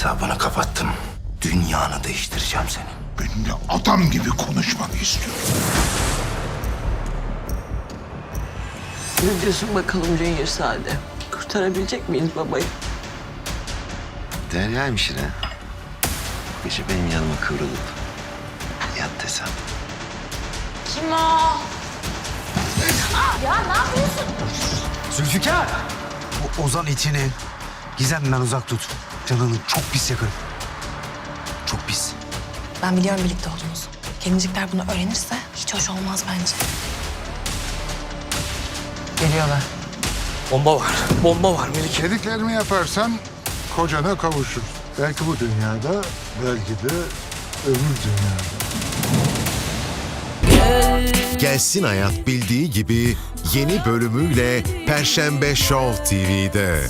hesabını kapattım. Dünyanı değiştireceğim senin. Benimle adam gibi konuşmanı istiyorum. Ne diyorsun bakalım Cüngür Sade? Kurtarabilecek miyiz babayı? Derya'ymış yine. Bu gece benim yanıma kıvrılıp yat desem. Kim o? Ya ne yapıyorsun? Zülfikar! O Ozan itini Gizem'den uzak tut. Canını çok pis yakarım. Çok pis. Ben biliyorum birlikte olduğunuzu. Gelinecikler bunu öğrenirse hiç hoş olmaz bence. Geliyorlar. Bomba var. Bomba var Melike. Dediklerimi yaparsan kocana kavuşur. Belki bu dünyada, belki de öbür dünyada. Gelsin Hayat bildiği gibi yeni bölümüyle Perşembe Show TV'de.